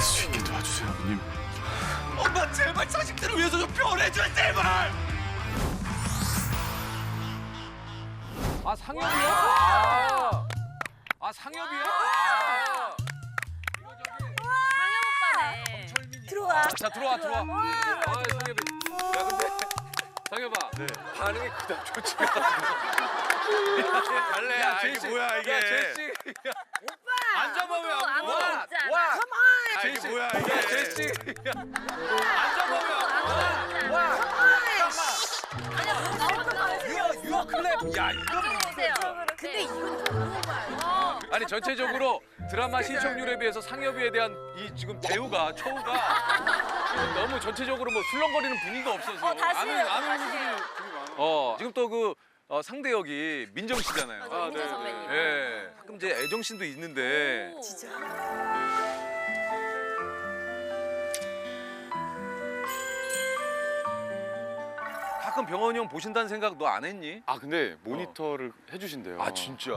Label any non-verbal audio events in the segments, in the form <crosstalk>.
할 수 있게 도와주세요 아버님 엄마 제발 자식들을 위해서 좀 변해줘 제발. 아 상엽이야? 아, 아 상엽이야? 아. 오빠네. 들어와. 자 들어와 들어와. 아 상엽이. 야 근데 상엽아. 반응이 그닥 좋지가 않아. 갈래. 야, 아, 제시. 이게 뭐야 이게. 야 제시. 오빠. 앉아봐 왜안 아무도 와? 와. 아, 이게 뭐야 야 이게. 제시. 앉아봐 왜안 와? 유어 유어 클랩. 야 이거. 근데 이건 거야. 아니 전체적으로 드라마 시청률에 비해서 상엽이에 대한 이 지금 배우가 초우가 너무 전체적으로 뭐 술렁거리는 분위기가 없어서 어, 다시 아는 해요, 아는 다시 분들이 해요. 어 지금 또그 어, 상대 역이 민정 씨잖아요. 맞아, 민정 선배님. 예. 가끔 이제 애정 씬도 있는데 진짜. 가끔 병원이 형 보신다는 생각 너안 했니? 아 근데 모니터를 해주신대요 아 진짜.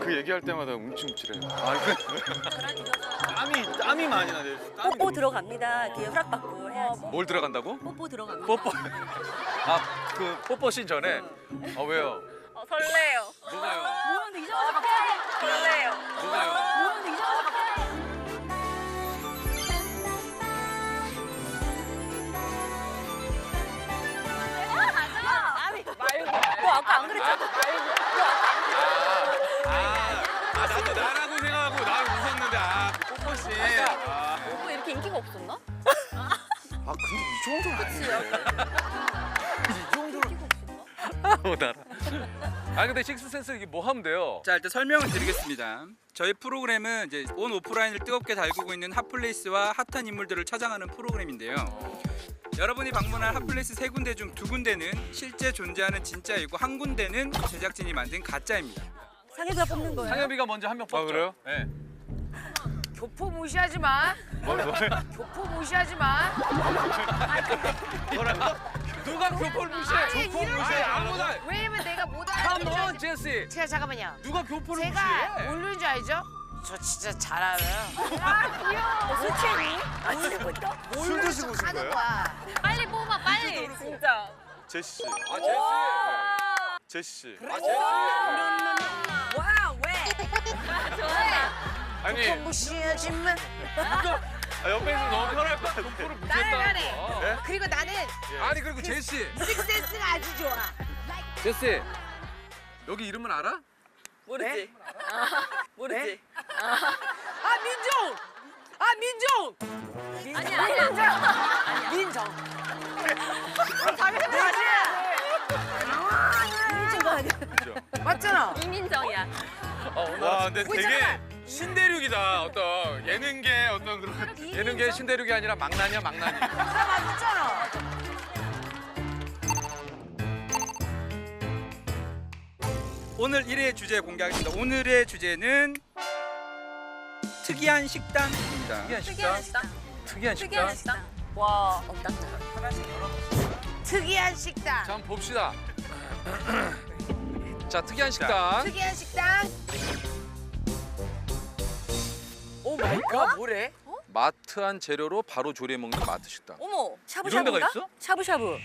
그 얘기할 때마다 움찔움찔해요 아, 그, 땀이 땀이 많이 나네. 뽀뽀 들어갑니다. 뒤에 허락받고 해야지. 뭘 들어간다고? 뽀뽀 들어갑니다. 뽀뽀. 아 그 뽀뽀 씬 전에. 아 왜요? 어, 설레요. 누가요? 뭐하는데 이상하게 갑자기. 설레요. 누가요? 아까 안 그랬잖아. 아, 아 나도 나라고 생각하고 나 웃었는데 아그 뽀뽀 씨. 아, 오빠 이렇게 인기가 없었나? 아 근데 이 정도는 아니에요. 이 정도로. 못 알아. 아 근데 식스센스 이게 뭐 하면 돼요? 자 일단 설명을 드리겠습니다. 저희 프로그램은 이제 온 오프라인을 뜨겁게 달구고 있는 핫플레이스와 핫한 인물들을 찾아가는 프로그램인데요. 여러분이 방문할 핫플레이스 세 군데 중 두 군데는 실제 존재하는 진짜이고 한 군데는 제작진이 만든 가짜입니다. 상해가 뽑는 거예요. 상엽이가 먼저 한 명 뽑죠. 그래요? 네. 교포 무시하지 마. 교포 무시하지 마. 누가 교포를 무시해? 아니, 교포 이런 무시해. 아무나. 왜냐면 내가 못 알아듣는 제시. 제가 잠깐만요. 누가 교포를 제가 무시해? 모르는 줄 알죠? 저 진짜 잘 알아요. 술 취했니? 있다? 술 드시고 오신 거예요? 거야. 빨리 뽑아, 빨리. 진짜. 제시 씨. 아 제시. 제시 씨. 아 제시. 와 왜? 좋아요. 아니 무시하지 마. 아, 옆에서 너무 편할 것 같아. 무시했다고. 네? 그리고 나는 아니 그리고 제시. 식센스가 아주 좋아. 제시. 여기 이름은 알아? 모르지. 모르지. 아 민종. 아 민종. 아니야, 아니야. 민정. 미친 거 아니야? 맞잖아. 이민정이야. 와 근데 되게. 신대륙이다. 어떤 예능계 어떤 그런. 예능계 신대륙이 아니라 망나니야 망나니. 나 맞았잖아. 오늘 1회 주제 공개하겠습니다. 오늘의 주제는 특이한 식당입니다. 특이한 특이한 식당. 식당. 특이한 특이한 식당. 식당. 와. 특이한 식당. 자 한번 봅시다. <clears throat> 자 특이한 식당. 특이한 식당. 오 마이 갓. 뭐래? 마트한 재료로 바로 조리해 먹는 마트 식당. 어머 이런? 데가 있어? 샤브샤브.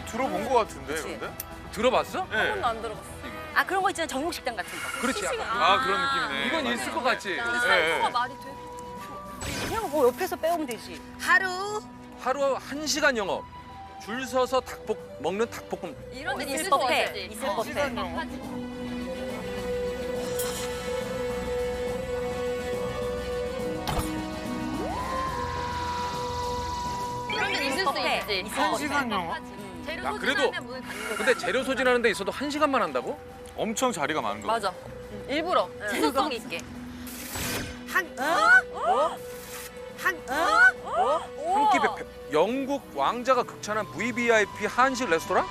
난 들어본 것 같은데 그치? 근데? 들어봤어? 네. 한 번도 안 들어봤어. 아 그런 거 있잖아 정육 식당 같은 거. 그렇지. 아 그런 느낌이네. 이건 있을 것 같지. 예, 예. 말이 되게 그냥 뭐 옆에서 빼오면 되지. 하루 하루 한 시간 영업. 줄 서서 닭볶 먹는 닭볶음. 이런 데 있을 있을 것 법해. 같지. 있을 어, 법해. 그런 데 있을 수 법해. 있지. 있을 어, 법해. 있을 법하지. 재료 야, 그래도- 소진하면 문을 닫는 거지. 근데 재료 소진하는 데 있어도 한 시간만 한다고? 엄청 자리가 많은 거 맞아. 일부러 지속성 있게. 한 어? 한한끼 백. 영국 왕자가 극찬한 VVIP 한식 레스토랑?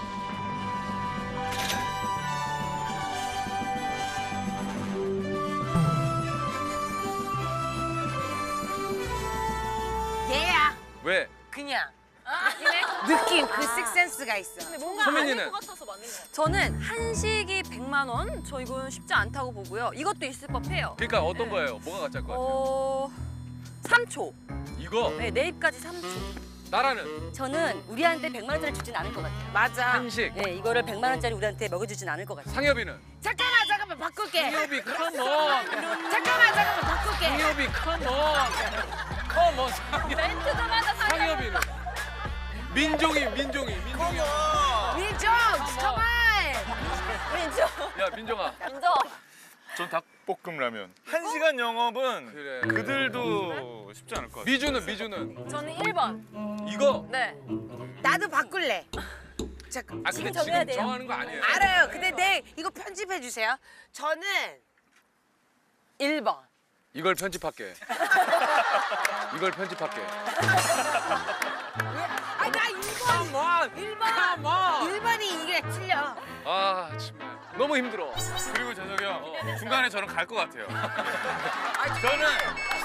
얘야 왜? 그냥 느낌 그 식센스가 있어. 소민이는 저는 한식이 100만 원? 저 이건 쉽지 않다고 보고요. 이것도 있을 법해요. 그러니까 어떤 거예요? 뭐가 가짜일 것 같아요? 어... 3초. 이거 네, 내 입까지 3초. 나라는 저는 우리한테 100만 원짜리 주진 않을 것 같아요. 맞아. 한식 네, 이거를 100만 원짜리 우리한테 먹여주진 않을 것 같아요. 상엽이는 잠깐만 잠깐만 바꿀게. 상엽이 컴온 잠깐만 잠깐만 바꿀게. 상엽이 컴온 컴온 상엽 멘트도 맞아, 상엽이는 민종이 민종이 민종이 민정, come 민정. 야 민종아 인정. 전 닭볶음 라면. 한 시간 영업은 그래 그들도 쉽지 않을 것 같아요. 미주는 미주는 저는 1번. 이거 네. 나도 바꿀래. 잠깐. 아 근데 지금 정해야 지금 돼요. 정하는 거 아니에요 알아요. 근데 내 이거 편집해 주세요. 저는 1번. 이걸 편집할게 이걸 편집할게 아, 나 1번. 1번. 1번이 이게 틀려. 아 정말 너무 힘들어 그리고 재석이 형 중간에 저는 갈 것 같아요. 저는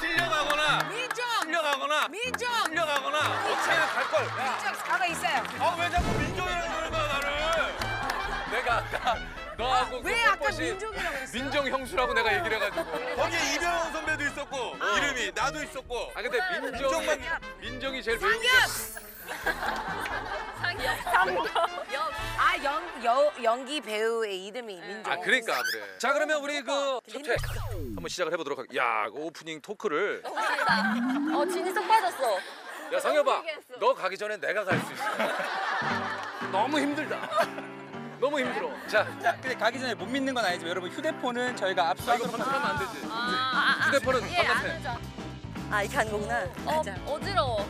실려가거나 민정. 실려가거나 민정. 실려가거나 어떻게든 갈 걸. 야, 민정 가만 있어요. 아왜 자꾸 민정이라고 그러는 거야 나를? 내가 아까 너하고 왜그 아까 뽀뽀시 민정이라고 했어? 민정 형수라고 내가 얘기를 해가지고 거기에 이병헌 선배도 있었고 이름이 나도 있었고. 아 근데 민정 민정만 민정이 제일 배우기 상엽. 아, 연, 여, 연기 배우의 이름이 민정. 아 그러니까 그래. 자 그러면 우리 그 첫회 한번 시작을 해보도록 할게요 야그 오프닝 토크를. 어, 진이 쏙 빠졌어. 야 상엽아 얘기했어. 너 가기 전에 내가 갈 수 있어. 너무 힘들다. 너무 힘들어. 자 근데 가기 전에 못 믿는 건 아니지만 여러분 휴대폰은 저희가 아, 이거 압수하도록 번쩍하면 안 되지. 아, 휴대폰은 예, 하자. 아, 이렇게 하는 거구나. 어, 어지러워.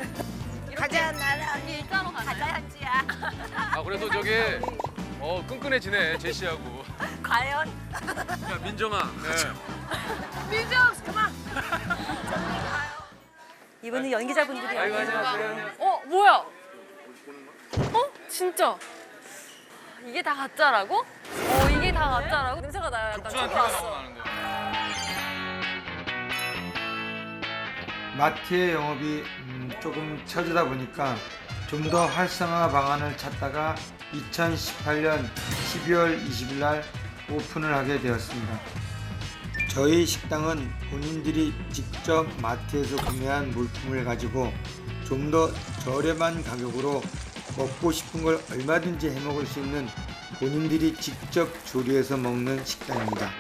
가자, 나랑. 일자로 가자. 한지야. 아 그래도 저기 어 끈끈해지네 제시하고 과연? 야 민정아 <laughs> 민정, 그만. 이분은 연기자분들이 아이고. 안녕하세요 어, 뭐야? 어? 진짜? 이게 다 가짜라고? 어, 이게 다 가짜라고? 냄새가 나요. 약간 저기 티가 왔어. 너무 나는데. 마트의 영업이 음, 조금 처지다 보니까 좀 더 활성화 방안을 찾다가 2018년 12월 20일 날 오픈을 하게 되었습니다. 저희 식당은 본인들이 직접 마트에서 구매한 물품을 가지고 좀 더 저렴한 가격으로 먹고 싶은 걸 얼마든지 해 먹을 수 있는 본인들이 직접 조리해서 먹는 식당입니다.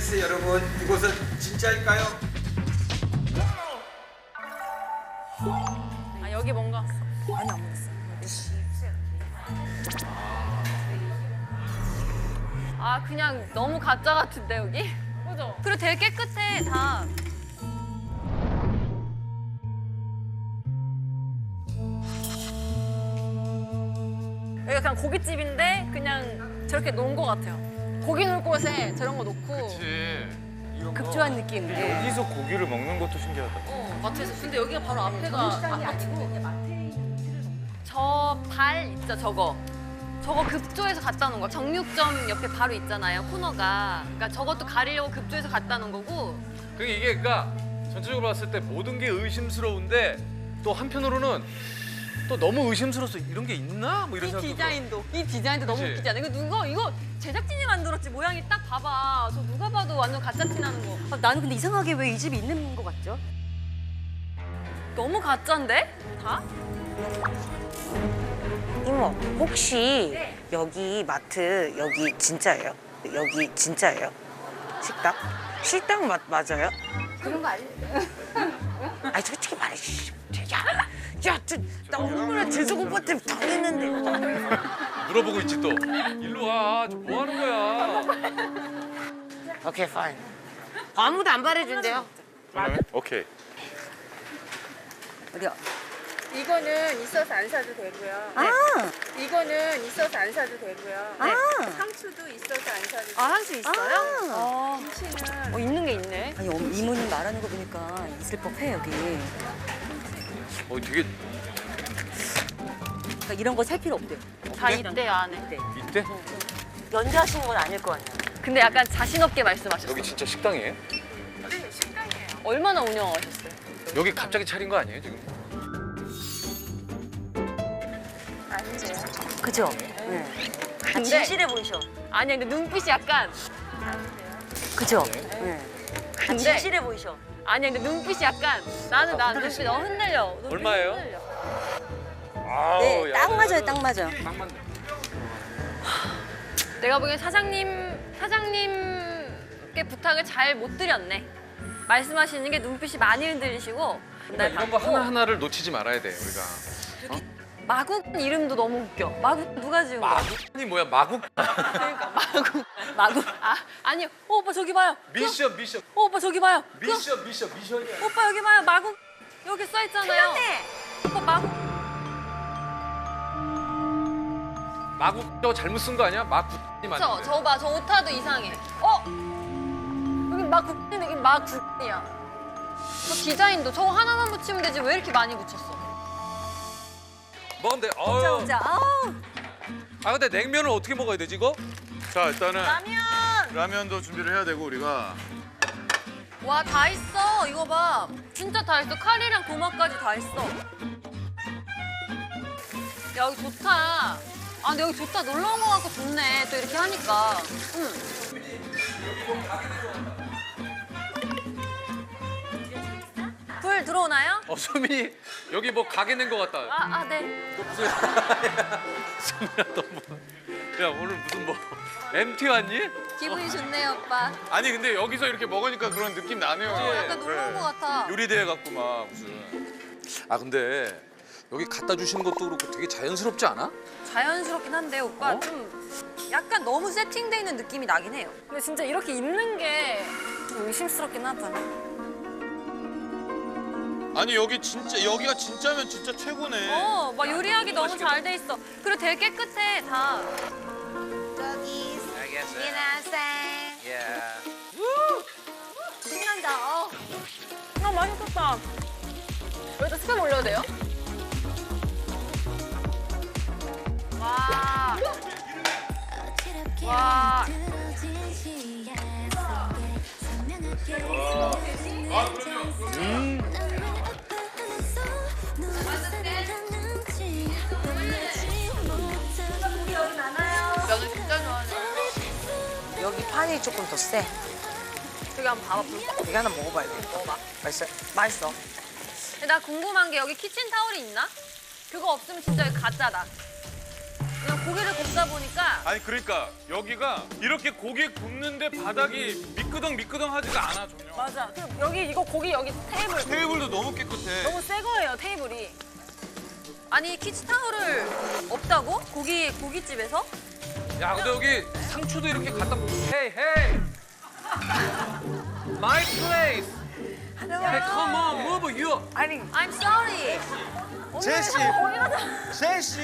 센스 여러분 이곳은 진짜일까요? 아, 여기 뭔가. 아니, 안 먹었어. 아, 그냥 너무 가짜 같은데, 여기? 그죠? 그리고 되게 깨끗해, 다. 여기가 그냥 고깃집인데 그냥 저렇게 놓은 것 같아요. 고기 놓을 곳에 저런 거 놓고 그치. 급조한 느낌. 네. 여기서 고기를 먹는 것도 신기하다. 어, 마트에서. 근데 여기가 바로 앞에가 아파트고. 저 발 있죠, 저거. 저거 급조해서 갖다 놓은 거. 정육점 옆에 바로 있잖아요, 코너가. 그러니까 저것도 가리려고 급조해서 갖다 놓은 거고. 그 이게 그러니까 전체적으로 봤을 때 모든 게 의심스러운데 또 한편으로는 또 너무 의심스러워서 이런 게 있나? 뭐 이런 이 생각도 디자인도 이 디자인도 너무 그치? 웃기지 않아? 이거 누가 이거 제작진이 만들었지 모양이 딱 봐봐. 저 누가 봐도 완전 가짜 티 나는 거. 아, 나는 근데 이상하게 왜 이 집이 있는 것 같죠? 너무 가짜인데? 다? 이모, 혹시 여기 마트 여기 진짜예요? 여기 진짜예요? 식당? 식당 맞 맞아요? 그런 거 아니? 아니 솔직히 말해. 씨. 야, 야, 저, 나 얼마나 재석 오빠 때문에 당했는데. 물어보고 있지 또. 일로 와. 저 뭐 하는 거야? 오케이, 파인. 아무도 안 말해준대요. 오케이. 어디야? 이거는 있어서 안 사도 되고요. 아, 이거는 있어서 안 사도 되고요. 아, 상추도 있어서 안 사도 되고. 아, 한수 있어요? 아. 김치는 어, 있는 게 있네. 아니, 어머, 이모님 말하는 거 보니까 있을 법해, 여기. 어 되게 그러니까 이런 거 살 필요 없대요. 다 이때 안에. 이때? 연주하시는 건 아닐 거 아니야. 근데 약간 자신 없게 말씀하셨어요. 여기 진짜 식당이에요? 얼마나 운영하셨어요? 여기 갑자기 차린 거 아니에요 지금? 그죠? 네. 아, 근데- 진실해 보이셔. 아니 근데 눈빛이 약간 그죠? 네. 아, 근데 진실해 보이셔. 아니 근데 눈빛이 약간 나는 나 눈빛 너무 흔들려. 눈빛이 얼마예요? 흔들려. 아우, 네, 야, 딱 야, 맞아요, 야, 딱 맞아. 딱 맞네. 내가 보기엔 사장님 사장님께 부탁을 잘 못 드렸네. 말씀하시는 게 눈빛이 많이 흔들리시고 그러니까 이런 거 하나 하나를 놓치지 말아야 돼 우리가. 마국 이름도 너무 웃겨. 마국 누가 지은 거야? 마국이 뭐야 마국? 그러니까 <laughs> 마국 마국 아 아니 어, 오빠 저기 봐요. 그- 미션 미션 어, 오빠 저기 봐요. 그- 미션 미션 미션이야. 오빠 여기 봐요. 마국 여기 써 있잖아요. 오빠 마국 마국 저 잘못 쓴 거 아니야? 마국이 저 맞는데. 저 봐. 저 오타도 이상해. 어? 여기 마국인데 여기 마국이야. 저 디자인도 저거 하나만 붙이면 되지 왜 이렇게 많이 붙였어? 자, 어우. 자, 아우, 아 근데 냉면을 어떻게 먹어야 되지 이거? 자 일단은 라면. 라면도 준비를 해야 되고 우리가 와 다 있어. 이거 봐. 진짜 다 있어. 카리랑 도마까지 다 있어. 야 여기 좋다. 아 근데 여기 좋다. 놀러 온 거 같고 좋네. 또 이렇게 하니까. 응. 불 들어오나요? 어 수민이 여기 뭐 가게 낸거 같다. 아, 아, 네. <laughs> 수민아 너 뭐? 야 오늘 무슨 뭐 MT 왔니? 기분이 좋네요, 오빠. 아니 근데 여기서 이렇게 먹으니까 그런 느낌 나네요. 약간 놀러 온거 같아. 요리대회 같고 막 무슨. 아 근데 여기 갖다 주시는 것도 그렇고 되게 자연스럽지 않아? 자연스럽긴 한데 오빠 좀 약간 너무 세팅돼 있는 느낌이 나긴 해요. 근데 진짜 이렇게 입는 게좀 의심스럽긴 하다. 아니 여기 진짜 여기가 진짜면 진짜 최고네. 어, 막 요리하기 너무 잘 돼 있어. 그리고 되게 깨끗해 다. 저기, 미나생. 신난다. 어. 아 맛있겠다. 여기다 스팸 올려도 돼요? 와. 와. 면을 진짜 좋아하네. 여기 판이 조금 더 세. 저기 한번 봐봐. 불 꺼. 이거 하나 먹어봐야 돼. 먹어봐. 맛있어? 맛있어. 근데 나 궁금한 게 여기 키친 타올이 있나? 그거 없으면 진짜 여기 가짜다. 그냥 고기를 굽다 보니까 아니 그러니까 여기가 이렇게 고기 굽는데 바닥이 미끄덩 미끄덩 하지가 않아 전혀. 맞아. 여기 이거 고기 여기 테이블 테이블도 너무 깨끗해. 너무 새 거예요 테이블이. 아니 키친 타올을 없다고? 고기 고깃집에서? 야 근데 여기 상추도 이렇게 갖다 Hey hey My place Hey come on move you 아니, I'm sorry. 제시. 제시.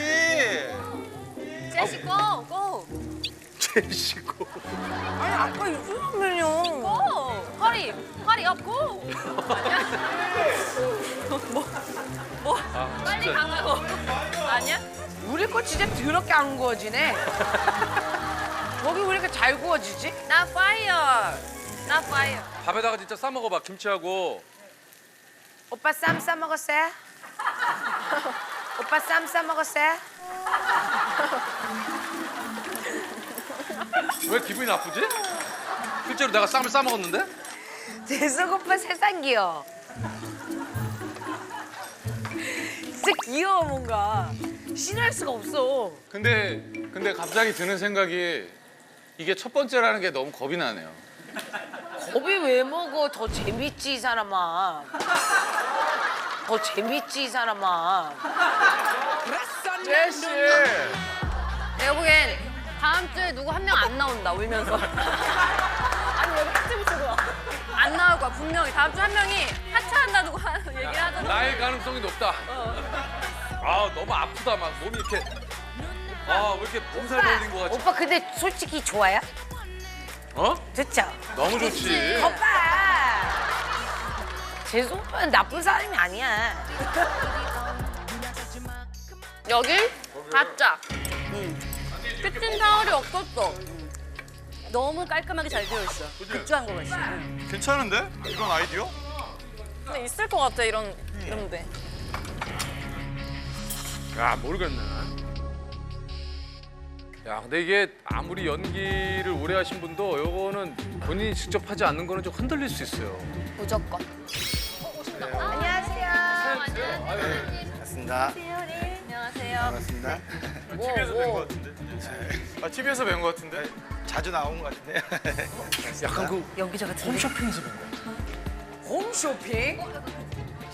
제시 go go 제시고 아니 아까 이거면요. go. 허리 허리 업. 아니야? 뭐? 뭐? 빨리 가라고. 아니야? 우리 거 진짜 더럽게 안 구워지네. 거기 왜 이렇게 잘 구워지지? 나 파이어. 나 파이어. 밥에다가 진짜 싸 먹어봐 김치하고 오빠 쌈 싸 먹었어요? 오빠 쌈 싸 먹었어요? 왜 기분이 나쁘지? 실제로 내가 쌈을 싸 먹었는데? 재석 오빠 세상 귀여워. 진짜 귀여워 뭔가. 신할 수가 없어. 근데 근데 갑자기 드는 생각이 이게 첫 번째라는 게 너무 겁이 나네요. 겁이 왜 먹어? 더 재밌지 이 사람아. 더 재밌지 이 사람아. 제시. 내가 보기엔 다음 주에 누구 한 명 안 나온다 울면서. <laughs> 아니 왜 하트 붙여줘? 안 나올 거야 분명히 다음 주 한 명이 하차한다고 하- 얘기를 하잖아. 나일 가능성이 높다 아 너무 아프다 막 몸이 이렇게 아왜 이렇게 몸살 걸린 것 같지 오빠 근데 솔직히 좋아요? 어? 좋죠? 너무 좋지. 오빠. 재석 오빠는 나쁜 사람이 아니야. 여기 가짜. 끝진 타월이 없었어. 너무 깔끔하게 잘 되어 있어. 급조한 거 같이. 괜찮은데? 이런 아이디어? 근데 있을 것 같아 이런 이런데. 야 모르겠네. 야 근데 이게 아무리 연기를 오래 하신 분도 요거는 본인이 직접 하지 않는 거는 좀 흔들릴 수 있어요. 무조건. 맞습니다. 안녕하세요. 반갑습니다. TV에서 뵌것 같은데. 아 TV에서 뵌것 같은데. 자주 나온 것 같은데요. <laughs> 약간 그 연기자 같은. 홈쇼핑에서 본 거. 홈쇼핑?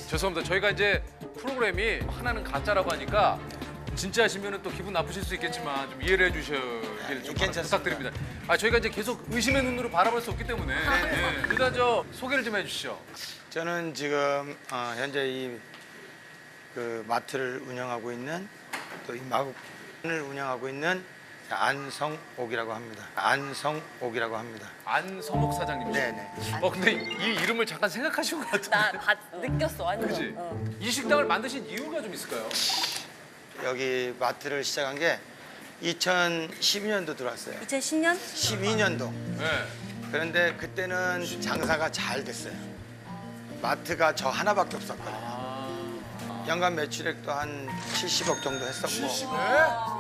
죄송합니다. 저희가 이제 프로그램이 하나는 가짜라고 하니까 진짜 하시면 또 기분 나쁘실 수 있겠지만 좀 이해를 해주시길 좀 괜찮습니다. 부탁드립니다. 아 저희가 이제 계속 의심의 눈으로 바라볼 수 없기 때문에 네. 일단 저 소개를 좀 해주시죠. 저는 지금 어, 현재 이 그 마트를 운영하고 있는 또 이 마국 을 운영하고 있는 안성옥이라고 합니다. 안성옥이라고 합니다. 안서목 사장님이시죠? 네네. 어 근데 이 이름을 잠깐 생각하신 것 같은데. 나 봤, 느꼈어 완전. 그지? 어. 이 식당을 만드신 이유가 좀 있을까요? 여기 마트를 시작한 게 2012년도 들어왔어요. 2010년? 12년도. 네. 그런데 그때는 장사가 잘 됐어요. 마트가 저 하나밖에 없었거든요. 연간 매출액도 한 70억 정도 했었고.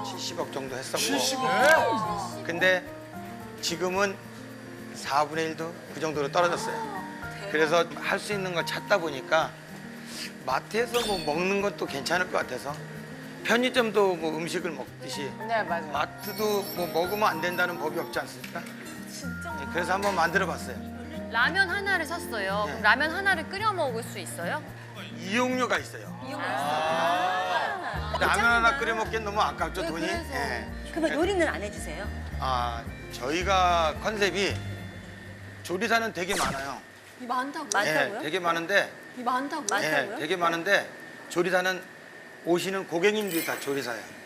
70억 정도 했었고. 70억? 근데 지금은 4분의 1도 그 정도로 떨어졌어요. 그래서 할 수 있는 걸 찾다 보니까 마트에서 뭐 먹는 것도 괜찮을 것 같아서 편의점도 뭐 음식을 먹듯이 네, 맞아요. 마트도 뭐 먹으면 안 된다는 법이 없지 않습니까? 네, 그래서 한번 만들어 봤어요. 라면 하나를 샀어요. 네. 그럼 라면 하나를 끓여 먹을 수 있어요? 이용료가 있어요. 라면 하나 끓여 먹기엔 너무 아깝죠, 돈이? 예. 그러면 요리는 안 해주세요? 아, 저희가 컨셉이 조리사는 되게 많아요. 많다고. 많다고요? 예, 되게 많은데, 많다고. 예, 많다고요? 되게 많은데 조리사는 오시는 고객님들이 다 조리사예요.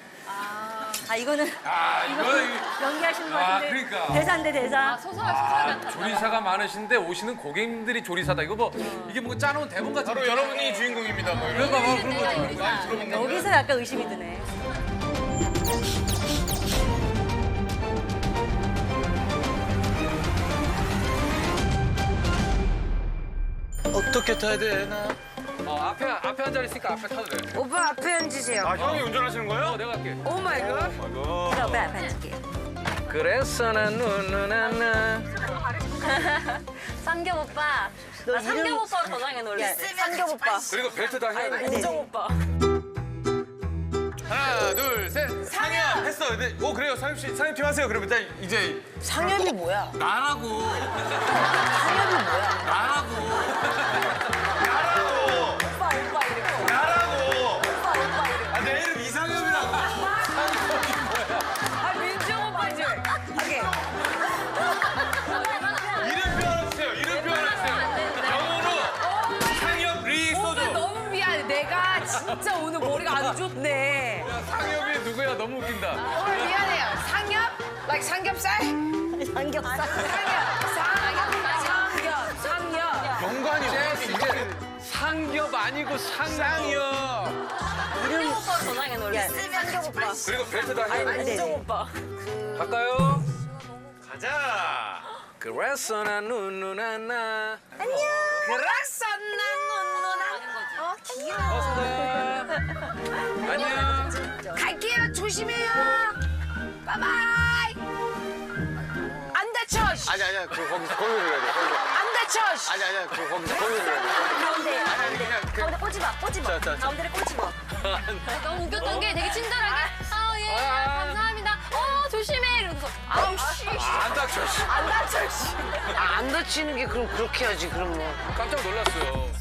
아 이거는 아 이거 연기하시는 것 아, 같은데. 그러니까. 대사인데 대사. 아, 소설 소설 같다. 조리사가 많으신데 오시는 고객님들이 조리사다. 이거 뭐 이게 뭐 짜놓은 대본 같은 바로. 여러분이 주인공입니다. 뭐 이런 그런 거. 거 그런 거죠. 그런 거. 그런 거. 여기서 약간 의심이 드네. 어떻게 타야 되나? 어, 앞에 앞에 앉아 있으니까 앞에 타도 돼. 오빠 앞에 앉으세요. 아 형이 운전하시는 거예요? 어, 내가 할게. 오 마이 갓. 그래 오빠 앞에 앉을게. 그래서 난 누누나나. <laughs> 삼겹 오빠. 나 삼겹 오빠로 저장해 놓을래. 삼겹 오빠. 그리고 벨트 다 해야 돼. 인정 오빠. 하나 둘 셋. 상현 했어. 근데 오 그래요 상현 씨 상현 팀 하세요. 그러면 일단 이제 상엽이 뭐야? 나라고 상엽이 뭐야? 나라고 내가 진짜 오늘 머리가 안 좋네. 상엽이 누구야? 너무 웃긴다. 오늘 미안해요. 상엽? like 삼겹살? 삼겹살. 상엽. 상엽. 상엽. 연관이 이제 상겹 아니고 상엽. 이름 오빠 저장해 놓을래. 삼겹 오빠. 그리고 벨트 다 돼. 인정 오빠. 갈까요? 가자. 그래서 난 누누나나. 그래서 난어 귀여워. 안녕. 갈게요. 조심해요. 바이바이. 안 다쳐. 씨. 아니, 아니야. 그 거기서 거기서 그래야 돼. 거기서. 안 다쳐. 씨. 아니, 아니야. 그 거기서 거기서 그래야 돼. 가운데 아니, 가운데 그냥 그- 가운데 꽂지마 꽂지마. 가운데를 꽂지마. <laughs> 너무 웃겼던 게 되게 친절하게 아 예 감사합니다. 어 조심해 이러면서 아우 씨. 안 다쳐. 씨. 안 다쳐. 씨. 아, 안 다치는 게 그럼 그렇게 해야지. 그럼 뭐. 깜짝 놀랐어요.